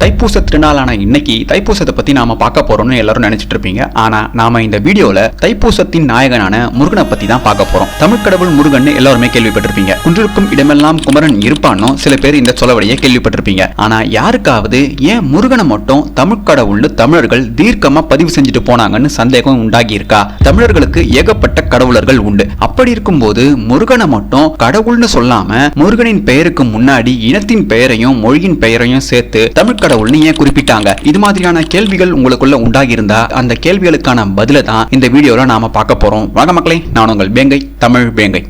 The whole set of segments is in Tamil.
தைப்பூச திருநாளான இன்னைக்கு தைப்பூசத்தை பத்தி நாம பார்க்க போறோம்னு எல்லாரும் நினைச்சிட்டு இருப்பீங்க. ஆனா நாம இந்த வீடியோல தைப்பூசத்தின் நாயகனான முருகனை பத்தி தான் பார்க்க போறோம். தமிழ் கடவுள் முருகன் எல்லாருமே கேள்விப்பட்டிருப்பீங்க. குன்றிருக்கும் இடமெல்லாம் குமரன் இருப்பானோ சில பேர் இந்த சொலவடையை கேள்விப்பட்டிருப்பீங்க. ஆனா யாருக்காவது ஏன் முருகனை மட்டும் தமிழ் கடவுள்னு தமிழர்கள் தீர்க்கமா பதிவு செஞ்சுட்டு போனாங்கன்னு சந்தேகம் உண்டாகி இருக்கா தமிழர்களுக்கு ஏகப்பட்ட கடவுளர்கள் உண்டு. அப்படி இருக்கும்போது முருகனை மட்டும் கடவுள்னு சொல்லாம முருகனின் பெயருக்கு முன்னாடி இனத்தின் பெயரையும் மொழியின் பெயரையும் சேர்த்து தமிழ் கடவுள்னு ஏன் குறிப்பிட்டாங்க. இது மாதிரியான கேள்விகள் உங்களுக்குள்ள உண்டாகி இருந்தா அந்த கேள்விகளுக்கான பதில தான் இந்த வீடியோல நாம பார்க்க போறோம். வாங்க மக்களே நான் உங்கள் பேங்கை தமிழ் பேங்கை.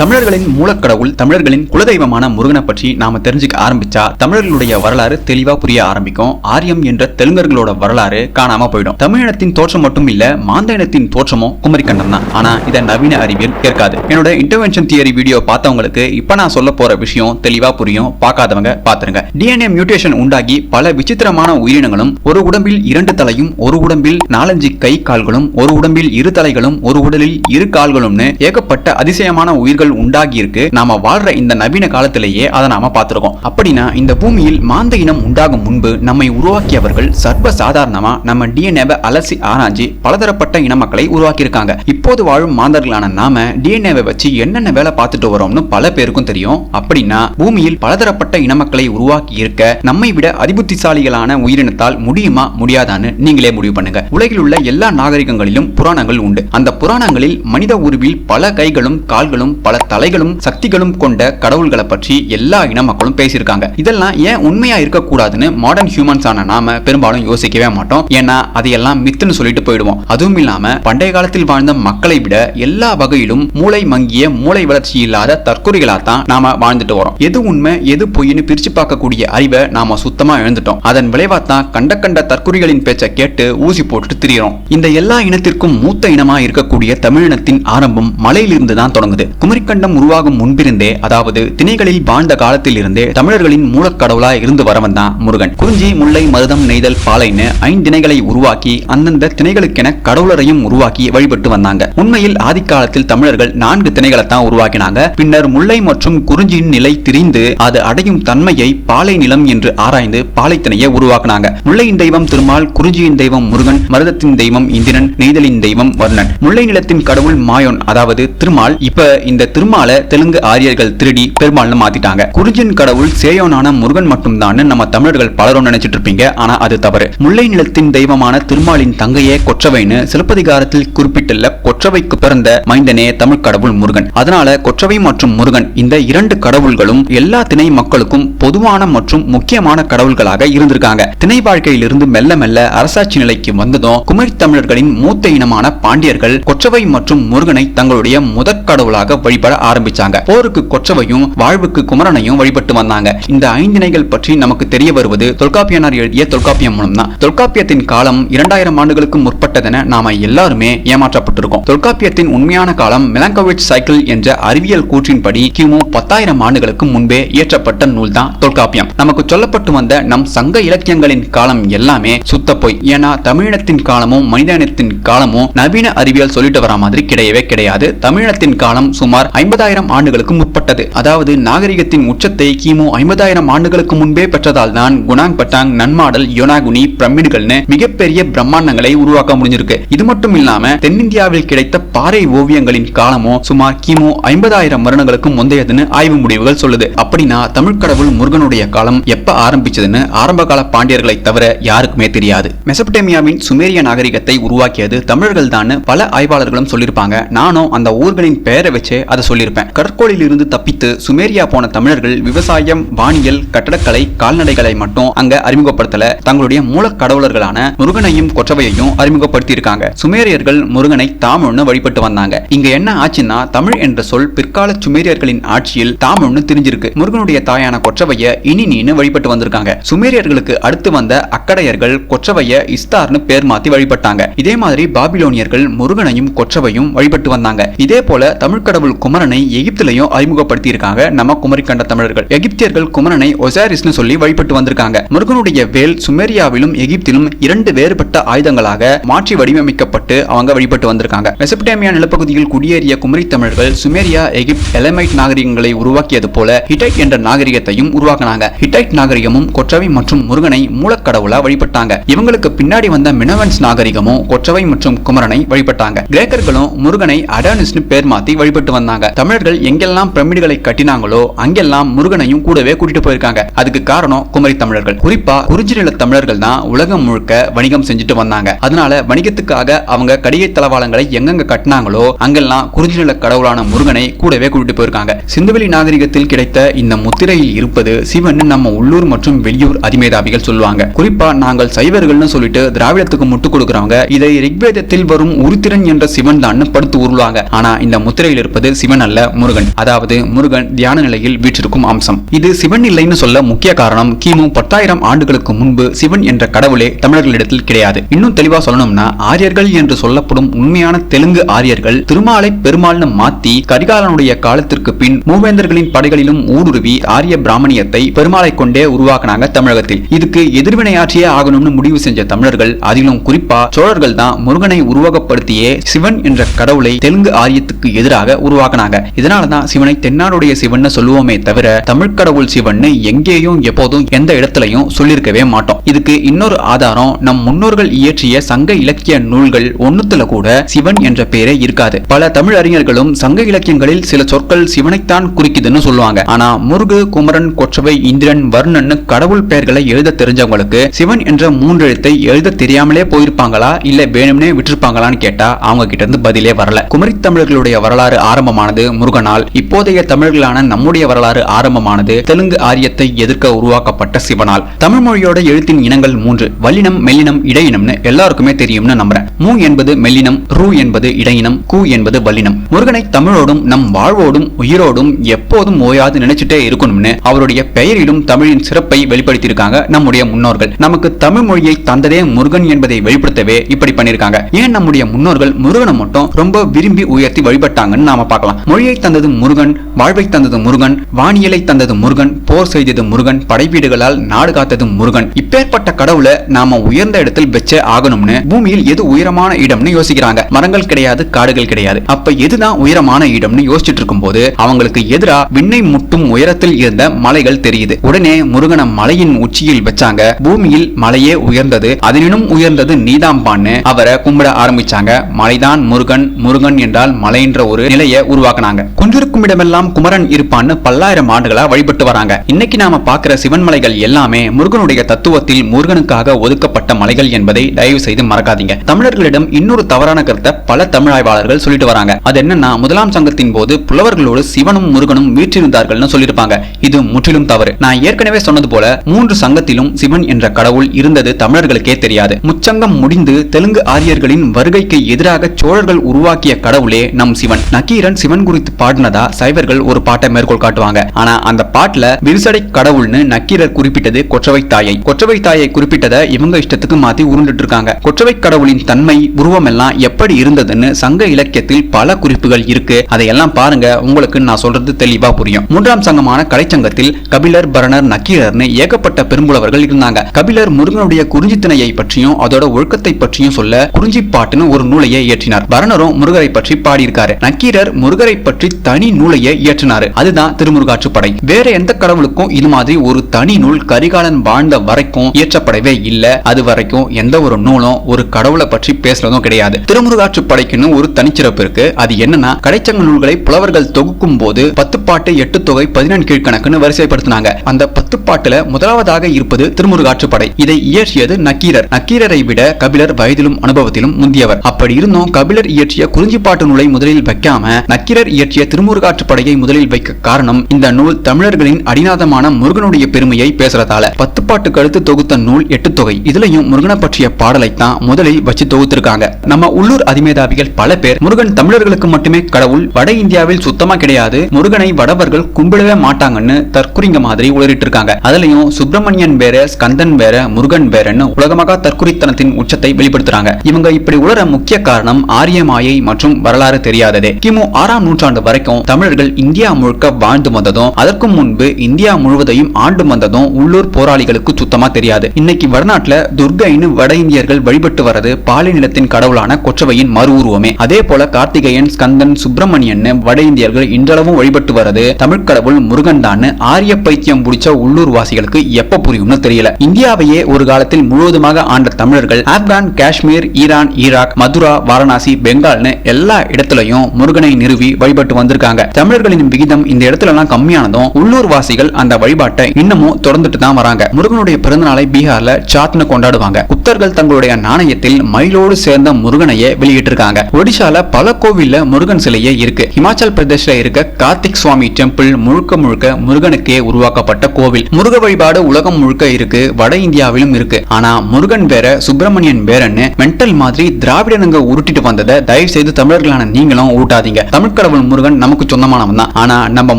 தமிழர்களின் மூலக்கடவுள் தமிழர்களின் குலதெய்வமான முருகனை பற்றி நாம தெரிஞ்சுக்க ஆரம்பிச்சா தமிழர்களுடைய வரலாறு தெளிவா புரிய ஆரம்பிக்கும். ஆரியம் என்ற தெலுங்கர்களோட வரலாறு காணாம போயிடும். தமிழினத்தின் தோற்றம் மட்டும் இல்ல மாந்த இனத்தின் தோற்றமும் குமரிக்கண்டம் தான். ஆனா இதை நவீன அறிவியல் கேட்காது என்னோட இன்டர்வென்ஷன் தியரி வீடியோ பார்த்தவங்களுக்கு இப்ப நான் சொல்ல போற விஷயம் தெளிவா புரியும். பார்க்காதவங்க பாத்துருங்க டிஎன்ஏ மியூட்டேஷன் உண்டாகி பல விசித்திரமான உயிரினங்களும் ஒரு உடம்பில் இரண்டு தலையும் ஒரு உடம்பில் நாலஞ்சு கை கால்களும் ஒரு உடம்பில் இரு தலைகளும் ஒரு உடலில் இரு கால்களும்னு ஏகப்பட்ட அதிசயமான உயிர்கள் உண்டாகி இருக்கு நாம வாழ்ற இந்த நவீன காலத்திலேயே அதை நாம பார்த்திருக்கோம். அப்படின்னா இந்த பூமியில் மாந்த இனம் உண்டாகும் முன்பு நம்மை உருவாக்கியவர்கள் சர்வ சாதாரணமா நம்ம டிஎன்ஏவை அலசி ஆராய்ச்சி பலதரப்பட்ட இன மக்களை உருவாக்கியிருக்காங்க. இப்போது வாழும் மாந்தர்களான நாம டிஎன்ஏவை வச்சு என்னென்ன வேலை பார்த்துட்டு வரோம்னு பல பேருக்கும் தெரியும். அப்படின்னா பூமியில் பலதரப்பட்ட இன மக்களை உருவாக்கி இருக்க நம்மை விட அதிபுத்திசாலிகளான உயிரினத்தால் முடியுமா முடியாதான்னு நீங்களே முடிவு பண்ணுங்க. உலகில் உள்ள எல்லா நாகரிகங்களிலும் புராணங்கள் உண்டு. அந்த புராணங்களில் மனித உருவில் பல கைகளும் கால்களும் பல தலைகளும் சக்திகளும் கொண்ட கடவுள்களை பற்றி எல்லா இன மக்களும் பேசியிருக்காங்க. இதெல்லாம் ஏன் உண்மையா இருக்கக்கூடாதுன்னு மாடர்ன் ஹியூமன்ஸ் ஆன நாம பெரும்பாலும் யோசிக்கவே மாட்டோம். ஏன்னா அதையெல்லாம் மித்துன்னு சொல்லிட்டு போயிடுவோம். அதுவும் இல்லாம பண்டைய காலத்தில் வாழ்ந்த மக்களை விட எல்லா வகையிலும் மூளை மங்கிய மூளை வளர்ச்சி இல்லாத தற்கொலைகளா தான் நாம வாழ்ந்துட்டு வரோம். எது உண்மை எது பொய்னு பிரிச்சு பார்க்கக்கூடிய அறிவை நாம சுத்தமா இழந்துட்டோம். அதன் விளைவா தான் கண்ட கண்ட தற்கொலைகளின் பேச்சை கேட்டு ஊசி போட்டுட்டு திரியிறோம். இந்த எல்லா இனத்திற்கும் மூத்த இனமா இருக்கக்கூடிய தமிழினத்தின் ஆரம்பம் மலையிலிருந்து தான் தொடங்குது. குமரி குமரிக்கண்டம் உருவாகும் முன்பிருந்தே அதாவது திணைகளில் வாழ்ந்த காலத்தில் இருந்தே தமிழர்களின் மூலக்கடவுளா இருந்து வரவன் தான் முருகன். குறிஞ்சி முல்லை மருதம் நெய்தல் பாலைன்னு ஐந்திணைகளை உருவாக்கி அந்தந்த திணைகளுக்கென கடவுளரையும் உருவாக்கி வழிபட்டு வந்தாங்க. உண்மையில் ஆதிக்காலத்தில் தமிழர்கள் நான்கு திணைகளை தான் உருவாக்கினாங்க. பின்னர் முல்லை மற்றும் குறிஞ்சியின் நிலை திரிந்து அது அடையும் தன்மையை பாலை நிலம் என்று ஆராய்ந்து பாலை திணையை உருவாக்கினாங்க. முல்லையின் தெய்வம் திருமால் குறிஞ்சியின் தெய்வம் முருகன் மருதத்தின் தெய்வம் இந்திரன் நெய்தலின் தெய்வம் வர்ணன். முல்லை நிலத்தின் கடவுள் மாயோன் அதாவது திருமால் இப்ப இந்த திருமாலை தெலுங்கு ஆரியர்கள் திருடி பெருமாள்னு மாத்திட்டாங்க. குறிஞ்சின் கடவுள் சேயோனான முருகன் மட்டும்தான் நம்ம தமிழர்கள் பலரும் நினைச்சிட்டு இருப்பீங்க ஆனா அது தவறு. முல்லை நிலத்தின் தெய்வமான திருமாலின் தங்கையே கொற்றவைன்னு சிலப்பதிகாரத்தில் குறிப்பிட்டுள்ள கொற்றவைக்கு பிறந்த மைந்தனே தமிழ் கடவுள் முருகன். அதனால கொற்றவை மற்றும் முருகன் இந்த இரண்டு கடவுள்களும் எல்லா திணை மக்களுக்கும் பொதுவான மற்றும் முக்கியமான கடவுள்களாக இருந்திருக்காங்க. திணை வாழ்க்கையிலிருந்து மெல்ல மெல்ல அரசாட்சி நிலைக்கு வந்ததும் குமரி தமிழர்களின் மூத்த இனமான பாண்டியர்கள் கொற்றவை மற்றும் முருகனை தங்களுடைய முதற் கடவுளாக வழிபட ஆரம்பிச்சாங்க. போருக்கு கொற்றவையும் வாழ்வுக்கு குமரனையும் வழிபட்டு வந்தாங்க. இந்த ஐந்திணைகள் பற்றி நமக்கு தெரிய வருவது தொல்காப்பியனார் எழுதிய தொல்காப்பியம் மூலம் தான் தொல்காப்பியத்தின் காலம் இரண்டாயிரம் ஆண்டுகளுக்கு முற்பட்டதென நாம எல்லாருமே ஏமாற்றப்பட்டிருக்கோம். தொல்காப்பியத்தின் உண்மையான காலம் மிலங்கோவிச் சைக்கிள் என்ற அறிவியல் கூற்றின்படி கிமு பத்தாயிரம் ஆண்டுகளுக்கு முன்பே இயற்றப்பட்ட நூல் தான் தொல்காப்பியம். நமக்கு சொல்லப்பட்டு வந்த நம் சங்க இலக்கியங்களின் காலம் எல்லாமே சுத்த பொய். ஏன்னா தமிழினத்தின் காலமும் மனிதனத்தின் காலமும் நவீன அறிவியல் சொல்லிட்டு வர மாதிரி கிடையவே கிடையாது. தமிழினத்தின் காலம் சுமார் ஐம்பதாயிரம் ஆண்டுகளுக்கு முற்பட்டது. அதாவது நாகரிகத்தின் உச்சத்தை கிமு ஐம்பதாயிரம் ஆண்டுகளுக்கு முன்பே பெற்றதால் தான் குணாங் பட்டாங் நன்மாடல் யோனாகுனி பிரமிடுகள்னு மிகப்பெரிய பிரம்மாண்டங்களை உருவாக்க முடிஞ்சிருக்கு. இது மட்டும் இல்லாம தென்னிந்தியாவில் கிடைத்த பாறை ஓவியங்களின் காலமோ சுமார் கிமு ஐம்பதாயிரம் வருடங்களுக்கு முந்தையதுன்னு ஆய்வு முடிவுகள் சொல்லுது. அப்படின்னா தமிழ் கடவுள் முருகனுடைய காலம் எப்ப ஆரம்பிச்சதுன்னு ஆரம்பகால பாண்டியர்களை தவிர யாருக்குமே தெரியாது. மெசபடேமியாவின் சுமேரிய நாகரிகத்தை உருவாக்கியது தமிழர்கள் தான் பல ஆய்வாளர்களும் சொல்லியிருப்பாங்க நானும் அந்த ஊர்களின் பெயரை வச்சு அதை சொல்லியிருப்பேன் கடற்கோளில் இருந்து தப்பித்து சுமேரியா போன தமிழர்கள் விவசாயம் வானியல் கட்டடக்கலை கால்நடைகளை மட்டும் அங்க அறிமுகப்படுத்தல. தங்களுடைய மூல கடவுளர்களான முருகனையும் கொற்றவையையும் அறிமுகப்படுத்தி இருக்காங்க சுமேரியர்கள் முருகனை தாமொன்னு வழிபட்டு வந்தாங்க. இங்க என்ன ஆச்சுன்னா தமிழ் என்ற சொல் பிற்கால சுமேரியர்களின் ஆட்சியில் தாமொன்னு தெரிஞ்சிருக்கு. முருகனுடைய தாயான கொற்றவைய இனி நீனு வழிபட்டு வந்திருக்காங்க. சுமேரியர்களுக்கு அடுத்து வந்த அக்கடையர்கள் கொற்றவைய இஸ்தார்னு பேர் மாத்தி வழிபட்டாங்க. இதே மாதிரி பாபிலோனியர்கள் முருகனையும் கொற்றவையும் வழிபட்டு வந்தாங்க. இதே போல தமிழ் கடவுள் குமரனை எகிப்திலையும் அறிமுகப்படுத்தி இருக்காங்க நம்ம குமரிக்கண்ட தமிழர்கள். எகிப்தியர்கள் குமரனை ஒசாரிஸ்னு சொல்லி வழிபட்டு வந்திருக்காங்க. முருகனுடைய வேல் சுமேரியாவிலும் எகிப்திலும் இரண்டு வேறுபட்ட ஆயுதங்களாக மாற்றி வடிவமைக்கப்பட்டு அவங்க வழிபட்டு வந்திருக்காங்க. சொல்றாங்க மெசபடேமியா நிலப்பகுதியில் குடியேறிய குமரி தமிழர்கள் சுமேரியா எகிப்த் எலமைட் நாகரிகங்களை உருவாக்கியது போல ஹிட்டைட் என்ற நாகரிகத்தையும் உருவாக்கினாங்க. ஹிட்டைட் நாகரிகமும் கொற்றவை மற்றும் முருகனை மூலக்கடவுளா வழிபட்டாங்க. இவங்களுக்கு பின்னாடி வந்த மினவன்ஸ் நாகரிகமும் கொற்றவை மற்றும் குமரனை வழிபட்டாங்க. கிரேக்கர்களும் முருகனை அடானிஸ்னு பேர் மாத்தி வழிபட்டு வந்தாங்க. தமிழர்கள் எங்கெல்லாம் பிரமிடுகளை கட்டினாங்களோ அங்கெல்லாம் முருகனையும் கூடவே கூட்டிட்டு போயிருக்காங்க. அதுக்கு காரணம் குமரி தமிழர்கள். குறிப்பா குறிஞ்சி நில தமிழர்கள் தான் உலகம் முழுக்க வணிகம் செஞ்சுட்டு வந்தாங்க. அதனால வணிகத்துக்காக அவங்க கடிகை தளவாளங்களை எங்கெங்க கட்டினாங்களோ அங்கெல்லாம் குறிஞ்சி நில கடவுளான முருகனை கூடவே கூட்டிட்டு போயிருக்காங்க. சிந்துவெளி நாகரிகத்தில் கிடைத்த இந்த முத்திரையில் இருப்பது சிவன் நம்ம உள்ளூர் மற்றும் வெளியூர் அதிமேதாவிகள் சொல்லுவாங்க. குறிப்பா நாங்கள் சைவர்கள்னு சொல்லிட்டு திராவிடத்துக்கு முட்டு கொடுக்கறவங்க இதை ரிக்வேதத்தில் வரும் உருத்திரன் என்ற சிவன் தான் படுத்து உருவாங்க ஆனா இந்த முத்திரையில் இருப்பது சிவன் அல்ல முருகன். அதாவது முருகன் தியான நிலையில் வீற்றிருக்கும் அம்சம். இது சிவன் இல்லைன்னு சொல்ல முக்கிய காரணம் கிமு பத்தாயிரம் ஆண்டுகளுக்கு முன்பு சிவன் என்ற கடவுளே தமிழர்களிடத்தில் கிடையாது. இன்னும் தெளிவா சொல்லணும்னா ஆரியர்கள் என்று சொல்லப்படும் உண்மையான தெலுங்கு ஆரியர்கள் திருமாலை பெருமாள்னு மாத்தி கரிகாலனுடைய காலத்திற்கு பின் மூவேந்தர்களின் படைகளிலும் ஊடுருவி ஆரிய பிராமணியத்தை பெருமாளை கொண்டே உருவாக்கினாங்க தமிழகத்தில். இதுக்கு எதிர்வினையாற்றியே ஆகணும்னு முடிவு செஞ்ச தமிழர்கள் அதிலும் குறிப்பா சோழர்கள் தான் முருகனை உருவகப்படுத்தியே சிவன் என்ற கடவுளை தெலுங்கு ஆரியத்துக்கு எதிராக உருவாக்கினாங்க. இதனாலதான் சிவனை தென்னாடுடைய சிவன் சொல்லுவோமே தவிர தமிழ் கடவுள் சிவன் எங்கேயும் எப்போதும் எந்த இடத்துலையும் சொல்லியிருக்கவே மாட்டோம். இதுக்கு இன்னொரு ஆதாரம் நம் முன்னோர்கள் இயற்றிய சங்க இலக்கிய நூல்கள் ஒன்னுத்துல கூட சிவன் சிவன் என்ற பெயரே இருக்காது. பல தமிழ் அறிஞர்களும் சங்க இலக்கியங்களில் சில சொற்கள் சிவனைத்தான் குறிக்குதுன்னு சொல்லுவாங்க. ஆனா முருகு குமரன் கொற்றவை இந்திரன் வருணன் கடவுள் பெயர்களை எழுத தெரிஞ்சவங்களுக்கு சிவன் என்ற மூன்றெழுத்தை எழுத தெரியாமலே போயிருப்பாங்களா? இல்ல வேணும்னே விட்டிருப்பாங்களான்னு கேட்டா அவங்க கிட்ட இருந்து பதிலே வரல. குமரி தமிழர்களுடைய வரலாறு ஆரம்பமானது முருகனால். இப்போதைய தமிழர்களான நம்முடைய வரலாறு ஆரம்பமானது தெலுங்கு ஆரியத்தை எதிர்க்க உருவாக்கப்பட்ட சிவனால். தமிழ் மொழியோட எழுத்தின் இனங்கள் மூன்று. வல்லினம் மெல்லினம் இடையினம்னு எல்லாருக்குமே தெரியும்னு நம்புறேன். மூ என்பது மெல்லினம் ரூ என்பது இடையினம் கு என்பது வல்லினம். முருகனை தமிழோடும் நம் வாழ்வோடும் உயிரோடும் எப்போதும் ஓயாது நினைச்சிட்டே இருக்கணும்னு அவருடைய பெயரிலும் தமிழின் சிறப்பை வெளிப்படுத்தியிருக்காங்க நம்முடைய முன்னோர்கள். நமக்கு தமிழ் மொழியை தந்ததே முருகன் என்பதை வெளிப்படுத்தவே இப்படி பண்ணிருக்காங்க ஏன் நம்முடைய முன்னோர்கள் முருகனை மட்டும் ரொம்ப விரும்பி உயர்த்தி வழிபட்டாங்கன்னு நாம பார்க்கலாம். மொழியை தந்தது முருகன் வாழ்வை தந்தது முருகன் வானியலை தந்தது முருகன் போர் செய்தது முருகன் படைவீடுகளால் நாடு காத்தது முருகன். இப்பேற்பட்ட கடவுளை நாம உயர்ந்த இடத்தில் வச்சே ஆகணும்னு பூமியில் எது உயரமான இடம்னு யோசிக்கிறாங்க. மரங்கள் கிடையாது காடுகள் கிடையாது. அப்ப எதுதான் உயரமான இடம்னு யோசிச்சுட்டு இருக்கும்போது அவங்களுக்கு எதிரா விண்ணை முட்டும் உயரத்தில் இருந்த மலைகள் தெரியுது. உடனே முருகனை மலையின் உச்சியில் வச்சாங்க. பூமியில் மலையே உயர்ந்தது அதனினும் உயர்ந்தது நீதாம்பான்னு அவரை கும்பிட ஆரம்பிச்சாங்க. மலைதான் முருகன் முருகன் என்றால் மலை என்ற ஒரு நிலையை உருவாக்குனாங்க. குன்றிருக்கும் இடமெல்லாம் குமரன் இருப்பான்னு பல்லாயிரம் ஆண்டுகளா வழிபட்டு வராங்க. இன்னைக்கு நாம பாக்குற சிவன் மலைகள் எல்லாமே முருகனுடைய தத்துவத்தில் முருகனுக்காக ஒதுக்கப்பட்ட மலைகள் என்பதை தயவு செய்து மறக்காதீங்க. தமிழர்களிடம் இன்னொரு தவறான கருத்தை பல தமிழ் ஆய்வாளர்கள் சொல்லிட்டு வராங்க. அது என்னன்னா முதலாம் சங்கத்தின் போது புலவர்களோடு சிவனும் முருகனும் வீற்றிருந்தார்கள்னு சொல்லியிருப்பாங்க. இது முற்றிலும் தவறு. நான் ஏற்கனவே சொன்னது போல மூன்று சங்கத்திலும் சிவன் என்ற கடவுள் இருந்தது தமிழர்களுக்கே தெரியாது. முச்சங்கம் முடிந்து தெலுங்கு ஆரியர்களின் வருகைக்கு எதிராக சோழர்கள் உருவாக்கிய கடவுளே நம் சிவன். நக்கீரன் சிவன் குறித்து பாடினதா சைவர்கள் ஒரு பாட்டை மேற்கோள் காட்டுவாங்க. ஆனா அந்த பாட்டுல விரிசடை கடவுள்னு நக்கீரர் குறிப்பிட்டது கொற்றவை தாயை. கொற்றவை தாயை குறிப்பிட்டதை இவங்க இஷ்டத்துக்கு மாத்தி உருண்டுட்டு இருக்காங்க. கொற்றவை கடவுளின் தன்மை உருவம் எல்லாம் எப்படி இருந்ததுன்னு சங்க இலக்கியத்தில் பல குறிப்புகள் இருக்கு. அதையெல்லாம் பாருங்க. உங்களுக்கு நான் சொல்றது தெளிவா புரியும். மூன்றாம் சங்கமான கலைச்சங்கத்தில் கபிலர் பரணர் நக்கீரர்னு ஏகப்பட்ட பெரும்புலவர்கள் இருந்தாங்க. கபிலர் முருகனுடைய குறிஞ்சித்திணையை பற்றியும் அதோட ஒழுக்கத்தை பற்றியும் சொல்ல குறிஞ்சி பாட்டுன்னு ஒரு நூலையை இயற்றினார். பரணரும் முருகரை பற்றி பாடியிருக்காரு. நக்கீரர் முருகரை பற்றி தனி நூலையை இயற்றினாரு. அதுதான் திருமுருகாற்றுப்படை வேற எந்த கடவுளுக்கும் இது மாதிரி ஒரு தனி நூல் கரிகாலன் வாழ்ந்த வரைக்கும் இயற்றப்படவே இல்ல. அது வரைக்கும் எந்த ஒரு நூலும் ஒரு கடவுளை பற்றி பேசுறதும் கிடையாது. திருமுருகாற்று படைக்குன்னு ஒரு தனிச்சிறப்பு இருக்கு. அது என்னன்னா கடைச்சங்க நூல்களை புலவர்கள் தொகுக்கும் போது பத்து பாட்டு எட்டு தொகை பதினெண் கீழ்கணக்குன்னு வரிசைப்படுத்தினாங்க. அந்த பத்து பாட்டுல முதலாவதாக இருப்பது திருமுருகாற்றுப்படை. இதை இயற்றியது நக்கீரர். நக்கீரரை விட கபிலர் வயதிலும் அனுபவத்திலும் முந்தியவர். அப்படி இருந்தும் கபிலர் இயற்றிய குறிஞ்சிப்பாட்டு நூலை முதலில் வைக்காம நக்கிரர் இயற்றிய திருமுருகாற்றுப்படையை முதலில் வைக்க காரணம் இந்த நூல் தமிழர்களின் அடிநாதமான முருகனுடைய பெருமையை பேசுறதால. பத்து பாட்டு கழுத்து தொகுத்த நூல் எட்டு தொகை. இதுலயும் முருகனை பற்றிய பாடலை தான் முதலில் வச்சு தொகுத்திருக்காங்க. நம்ம உள்ளூர் அதிமேதாவிகள் பல பேர் முருகன் தமிழர்களுக்கு மட்டுமே கடவுள் வட இந்தியாவில் சுத்தமா கிடையாது முருகனை வடவர்கள் கும்பிடவே மாட்டாங்கன்னு தற்குறிங்க மாதிரி உளறிட்டு இருக்காங்க அதுலயும் சுப்பிரமணியன் வேற ஸ்கந்தன் வேற முருகன் வேறன்னு உலகமாக தற்குறித்தனத்தின் உச்சத்தை வெளிப்படுத்துறாங்க. இவங்க இப்படி உளர முக்கிய முக்கிய காரணம் ஆரிய மாயை மற்றும் வரலாறு தெரியாததே. கிமு ஆறாம் நூற்றாண்டு வரைக்கும் தமிழர்கள் இந்தியா முழுக்க வாழ்ந்து வந்ததும் அதற்கும் முன்பு இந்தியா முழுவதையும் ஆண்டு வந்ததும் உள்ளூர் போராளிகளுக்கு சுத்தமா தெரியாது. இன்னைக்கு வடநாட்டுல துர்கைன்னு வட இந்தியர்கள் வழிபட்டு வரது பாலை நிலத்தின் கடவுளான கொற்றவையின் மறு உருவமே. அதே போல கார்த்திகேயன் ஸ்கந்தன் சுப்பிரமணியன் வட இந்தியர்கள் இன்றளவும் வழிபட்டு வரது தமிழ் கடவுள் முருகன் தான் ஆரிய பைத்தியம் பிடிச்ச உள்ளூர் வாசிகளுக்கு எப்ப புரியும்னு தெரியல. இந்தியாவையே ஒரு காலத்தில் முழுவதுமாக ஆண்ட தமிழர்கள் Afghan Kashmir Iran Iraq Mathura Varanasi பெங்கால்னு எல்லா இடத்துலயும் முருகனை நிறுவி வழிபட்டு வந்திருக்காங்க. தமிழர்களின் விகிதம் இந்த இடத்துல எல்லாம் கம்மியானதும் உள்ளூர் வாசிகள் அந்த வழிபாட்டை இன்னமும் தொடர்ந்துட்டு தான் வராங்க. முருகனுடைய பிறந்தநாளை பீகார்ல சாத்னு கொண்டாடுவாங்க. குப்தர்கள் தங்களுடைய நாணயத்தில் மயிலோடு சேர்ந்த முருகனையே வெளியிட்டிருக்காங்க. ஒடிஷால பல கோவில்ல முருகன் சிலையே இருக்கு. ஹிமாச்சல் பிரதேஷ்ல இருக்க கார்த்திக் சுவாமி டெம்பிள் முழுக்க முழுக்க முருகனுக்கே உருவாக்கப்பட்ட கோவில். முருக வழிபாடு உலகம் முழுக்க இருக்கு. வட இந்தியாவிலும் இருக்கு. ஆனா முருகன் வேற சுப்பிரமணியன் பேரன் மென்டல் மாதிரி திராவிடனுங்க உருட்டிட்டு வந்ததை தயவு செய்து தமிழர்களான நீங்களும் ஊட்டாதீங்க தமிழ் கடவுள் முருகன் நமக்கு சொந்தமானவன் தான். ஆனா நம்ம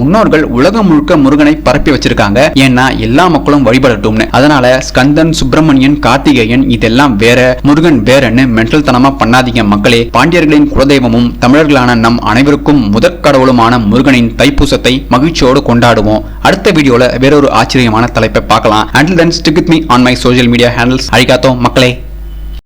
முன்னோர்கள் உலகம் முழுக்க முருகனை பரப்பி வச்சிருக்காங்க. ஏன்னா எல்லா மக்களும் வழிபடட்டும்னு. அதனால ஸ்கந்தன் சுப்பிரமணியன் கார்த்திகேயன் இதெல்லாம் வேற முருகன் வேறன்னு மென்டல் தனமா பண்ணாதீங்க மக்களே. பாண்டியர்களின் குலதெய்வமும் தமிழர்களான நம் அனைவருக்கும் முதற் கடவுளுமான முருகனின் தைப்பூசத்தை மகிழ்ச்சியோடு கொண்டாடுவோம். அடுத்த வீடியோல வேறொரு ஆச்சரியமான தலைப்பை பார்க்கலாம். Until then stick with me on my social media handles அழிகாத்தோ மக்களே